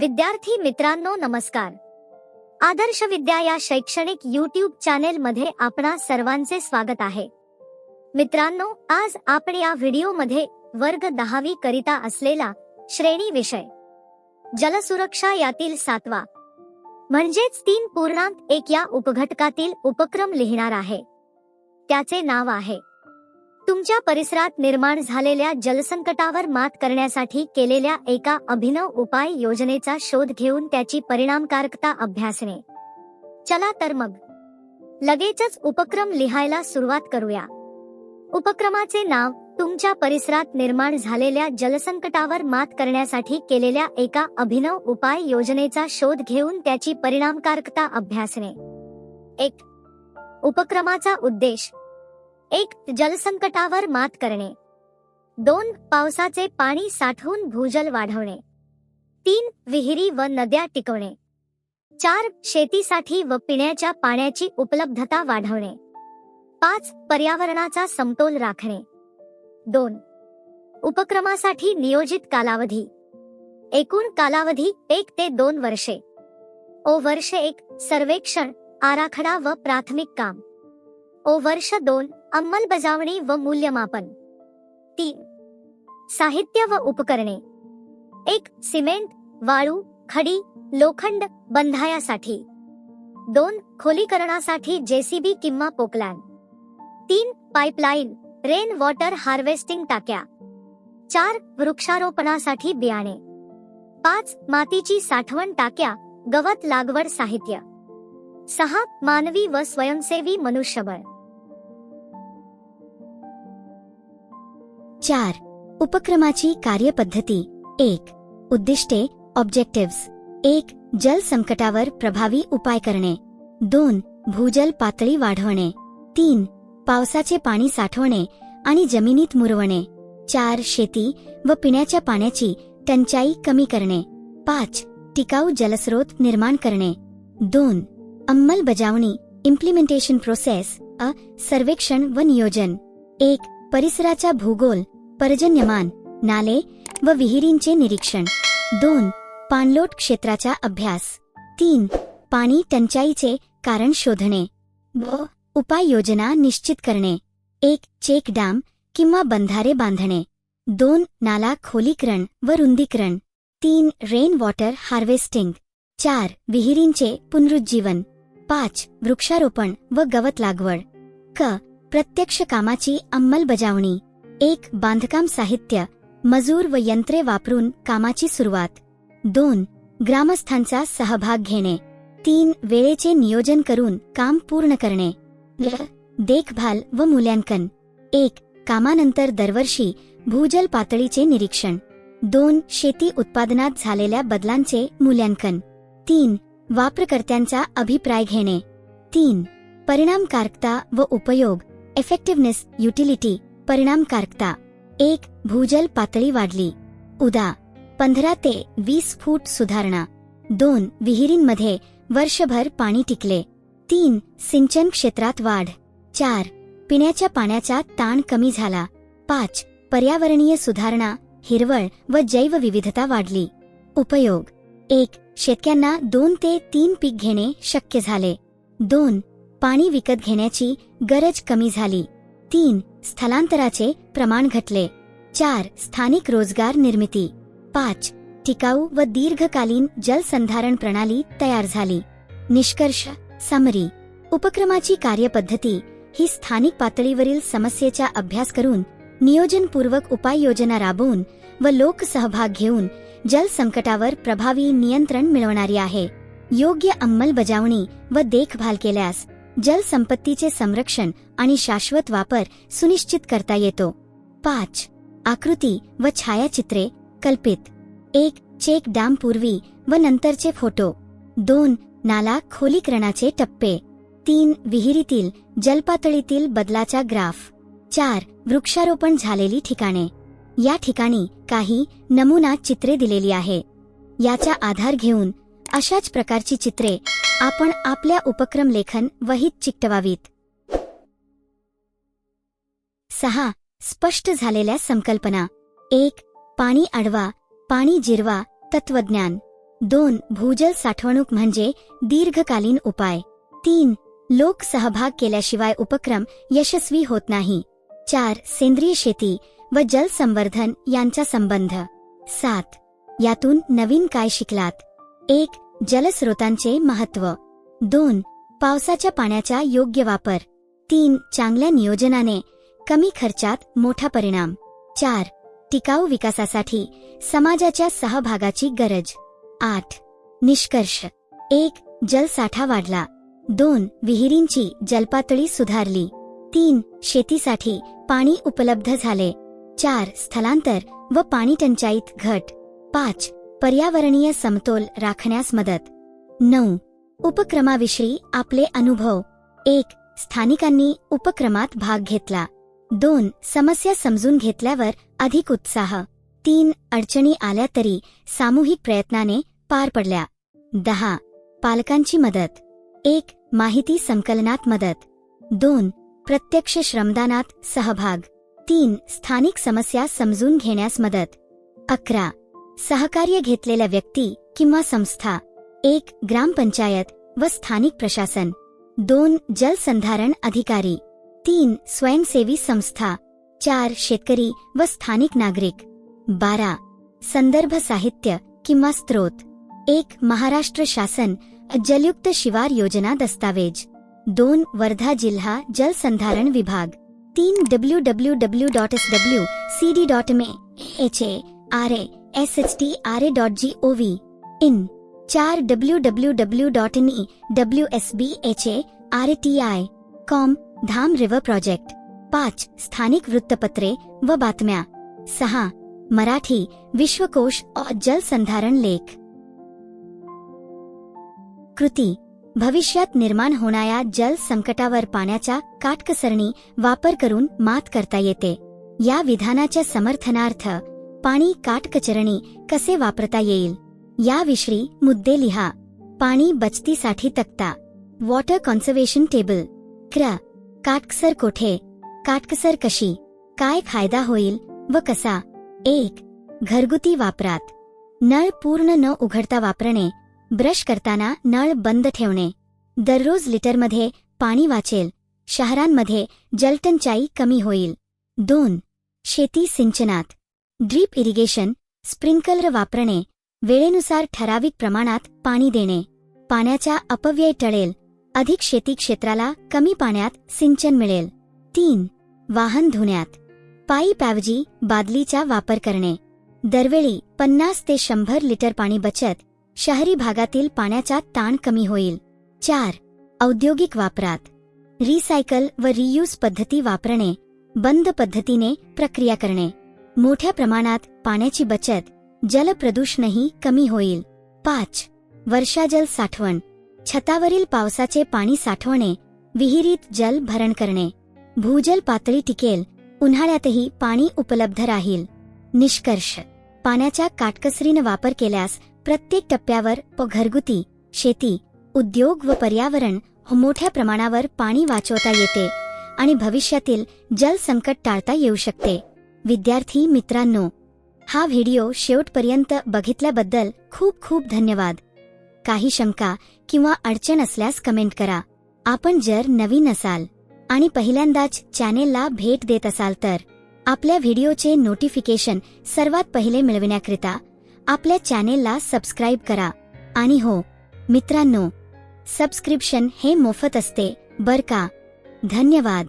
विद्यार्थी मित्रांनो नमस्कार. आदर्श विद्या या शैक्षणिक युट्यूब चॅनेल मध्ये आपणा सर्वांचे स्वागत आहे. मित्रांनो आज आपण या व्हिडिओमध्ये वर्ग दहावी करिता असलेला श्रेणी विषय जलसुरक्षा यातील सातवा म्हणजेच तीन पूर्णांक एक या उपघटकातील उपक्रम लिहिणार आहे. त्याचे नाव आहे तुमच्या परिसरात निर्माण झालेल्या जलसंकटावर मात करण्यासाठी केलेल्या एका अभिनव उपाय योजनेचा शोध घेऊन त्याची परिणामकारकता अभ्यासणे. चला तर मग. लगेचच उपक्रम लिहायला सुरुवात करूया. उपक्रमाचे नाव तुमच्या परिसरात निर्माण झालेल्या जलसंकटावर मात करण्यासाठी केलेल्या एका अभिनव उपाय योजनेचा शोध घेऊन त्याची परिणामकारकता अभ्यासणे. एक. उपक्रमाचा उद्देश एक जलसंकटावर मात करणे. दोन पावसाचे पाणी साठवून भूजल वाढवणे. तीन विहिरी व नद्या टिकवणे. चार शेतीसाठी व पिण्याच्या पाण्याची उपलब्धता वाढवणे. पाच पर्यावरणाचा समतोल राखणे. दोन उपक्रमासाठी नियोजित कालावधी. एकूण कालावधी एक ते दोन वर्षे. ओ वर्ष एक सर्वेक्षण आराखडा व प्राथमिक काम. ओ वर्ष दोन अंमलबजावणी व मूल्यमापन. तीन. साहित्य व उपकरणे. एक सिमेंट वाळू खडी लोखंड बंधायासाठी. दोन खोलीकरणासाठी जेसीबी किंवा पोकलॅन. तीन पाईपलाईन रेन वॉटर हार्वेस्टिंग टाक्या. चार वृक्षारोपणासाठी बियाणे. पाच मातीची साठवण टाक्या गवत लागवड साहित्य. सहा मानवी व स्वयंसेवी मनुष्यबळ. चार. उपक्रमाची कार्यपद्धती. एक. उद्दिष्टे ऑब्जेक्टिव्स एक. जल संकटावर प्रभावी उपाय करणे. दोन. भूजल पातळी वाढवणे. तीन. पावसाचे पाणी साठवणे आणि जमिनीत मुरवणे. चार. शेती व पिण्याच्या पाण्याची टंचाई कमी करणे. पाच. टिकाऊ जलस्रोत निर्माण करणे. दोन. अंमलबजावणी इम्प्लिमेंटेशन प्रोसेस अ सर्वेक्षण व नियोजन. एक. परिसराचा भूगोल पर्जन्यमान नाले व विहिरींचे निरीक्षण. दोन पाणलोट क्षेत्राचा अभ्यास. तीन पाणी टंचाईचे कारण शोधणे. व उपाययोजना निश्चित करणे. एक चेक डॅम किंवा बंधारे बांधणे. दोन नाला खोलीकरण व रुंदीकरण. तीन रेन वॉटर हार्वेस्टिंग चार विहिरींचे पुनरुज्जीवन. पाच वृक्षारोपण व गवत लागवड. क प्रत्यक्ष कामाची अंमलबजावणी. एक बांधकाम साहित्य मजूर व यंत्रे वापरून कामाची सुरुवात. दोन ग्रामस्थांचा सहभाग घेणे. तीन वेळेचे नियोजन करून काम पूर्ण करणे. देखभाल व मूल्यांकन. एक कामानंतर दरवर्षी भूजल पातळीचे निरीक्षण. दोन शेती उत्पादनात झालेल्या बदलांचे मूल्यांकन. तीन वापरकर्त्यांचा अभिप्राय घेणे. तीन परिणामकारकता व उपयोग. इफेक्टिव्हनेस युटिलिटी परिणामकारकता. एक भूजल पातळी वाढली. उदा. पंधरा ते वीस फूट सुधारणा. दोन विहिरींमध्ये वर्षभर पाणी टिकले. तीन सिंचन क्षेत्रात वाढ. चार पिण्याच्या पाण्याचा ताण कमी झाला. पाच पर्यावरणीय सुधारणा हिरवळ व जैवविविधता वाढली. उपयोग. एक शेतक्यांना दोन ते तीन पीक घेणे शक्य झाले. दोन पाणी विकत घेण्याची गरज कमी झाली. तीन स्थलांतराचे प्रमाण घटले. चार स्थानिक रोजगार निर्मिती. पाच टिकाऊ व दीर्घकालीन जलसंधारण प्रणाली तयार झाली. निष्कर्ष समरी उपक्रमाची कार्यपद्धती ही स्थानिक पातळीवरील समस्येचा अभ्यास करून नियोजनपूर्वक उपाययोजना राबवून व लोकसहभाग घेऊन जल संकटावर प्रभावी नियंत्रण मिळवणारी आहे. योग्य अंमलबजावणी व देखभाल केल्यास जलसंपत्तीचे संरक्षण आणि शाश्वत वापर सुनिश्चित करता येतो. पाच. आकृती व छायाचित्रे कल्पित. एक चेक डॅम पूर्वी व नंतरचे फोटो. दोन नाला खोलीकरणाचे टप्पे. तीन विहिरीतील जलपातळीतील बदलाचा ग्राफ. चार वृक्षारोपण झालेली ठिकाणे. या ठिकाणी काही नमुना चित्रे दिलेली आहे. याचा आधार घेऊन अशाच प्रकारची चित्रे आपण आपल्या उपक्रम लेखन वहीत चिकटवावीत. सहा. स्पष्ट झालेल्या संकल्पना. एक. पाणी अडवा पाणी जिरवा तत्वज्ञान. दोन. भूजल साठवणूक म्हणजे दीर्घकालीन उपाय. तीन. लोक सहभाग केल्याशिवाय उपक्रम यशस्वी होत नाही. चार. सेंद्रिय शेती व जल संवर्धन यांचा संबंध. सात. यातून नवीन काय शिकलात? एक. जलस्रोतांचे महत्त्व दोन पावसाच्या पाण्याचा योग्य वापर. तीन चांगल्या नियोजनाने कमी खर्चात मोठा परिणाम. चार टिकाऊ विकासासाठी समाजाच्या सहभागाची गरज. आठ निष्कर्ष. एक जलसाठा वाढला. दोन विहिरींची जलपातळी सुधारली. तीन शेतीसाठी पाणी उपलब्ध झाले. चार स्थलांतर व पाणी टंचाईत घट. पाच पर्यावरणीय समतोल राखण्यास मदत. नऊ. उपक्रमाविषयी आपले अनुभव. एक स्थानिकांनी उपक्रमात भाग घेतला. दोन समस्या समजून घेतल्यावर अधिक उत्साह. तीन अडचणी आल्या तरी सामूहिक प्रयत्नाने पार पडल्या. दहा पालकांची मदत. एक माहिती संकलनात मदत. दोन प्रत्यक्ष श्रमदानात सहभाग. तीन स्थानिक समस्या समजून घेण्यास मदत. अकरा सहकार्य घेतलेल्या व्यक्ती किंवा संस्था एक ग्रामपंचायत व स्थानिक प्रशासन दोन जलसंधारण अधिकारी तीन स्वयंसेवी संस्था चार शेतकरी व स्थानिक नागरिक बारा संदर्भ साहित्य किंवा स्त्रोत एक महाराष्ट्र शासन जलयुक्त शिवार योजना दस्तावेज दोन वर्धा जिल्हा जलसंधारण विभाग तीन W W W dot S W C D dot M H A R A S H T R A dot G O V in चार W W W dot in E W S B H A R A T I com Dham river project पाच स्थानिक वृत्तपत्रे व बातम्या. सहा मराठी विश्वकोश और जलसंधारण लेख. कृती भविष्यात निर्माण होणाऱ्या जल संकटावर पाण्याच्या काटकसरणी वापर करून मात करता येते. या विधानाच्या समर्थनार्थ पाणी काटकचरणी कसे वापरता येईल? याविषयी मुद्दे लिहा. पाणी बचतीसाठी तक्ता. Water conservation table. क्र. काटकसर कोठे? काटकसर कशी? काय फायदा होईल व कसा? एक. घरगुती वापरात. नळ पूर्ण न उघडता वापरणे. ब्रश करताना नळ बंद ठेवणे. दररोज लिटरमध्ये पाणी वाचेल. शहरांमध्ये जलटंचाई कमी होईल. दोन. शेती सिंचनात. ड्रीप इरिगेशन स्प्रिंकलर वापरणे वेळेनुसार ठराविक प्रमाणात पाणी देणे. पाण्याचा अपव्यय टळेल. अधिक शेती क्षेत्राला कमी पाण्यात सिंचन मिळेल. तीन. वाहन धुण्यात. पाईपऐवजी बादलीचा वापर करणे. दरवेळी पन्नास ते शंभर लिटर पाणी बचत शहरी भागातील पाण्याचा ताण कमी होईल. चार. औद्योगिक वापरात. रिसायकल व रियूज पद्धती वापरणे बंद पद्धतीने प्रक्रिया करणे. मोठ्या प्रमाणात पाण्याची बचत जलप्रदूषणही कमी होईल. पाच. वर्षाजल साठवण. छतावरील पावसाचे पाणी साठवणे विहिरीत जल भरण करणे. भूजल पातळी टिकेल उन्हाळ्यातही पाणी उपलब्ध राहील. निष्कर्ष. पाण्याच्या काटकसरीनं वापर केल्यास प्रत्येक टप्प्यावर व घरगुती शेती उद्योग व पर्यावरण हो मोठ्या प्रमाणावर पाणी वाचवता येते आणि भविष्यातील जल संकट टाळता येऊ शकते. विद्यार्थी मित्रांनो हा व्हिडिओ शेवटपर्यंत बघितल्याबद्दल खूप खूप धन्यवाद. काही शंका किंवा अडचण असल्यास कमेंट करा. आपण जर नवीन असाल आणि पहिल्यांदाच चॅनेलला भेट देत असाल तर आपल्या व्हिडिओचे नोटिफिकेशन सर्वात पहिले मिळविण्याकरिता आपल्या चॅनेलला सबस्क्राईब करा. आणि हो मित्रांनो सबस्क्रिप्शन हे मोफत असते बर का? धन्यवाद.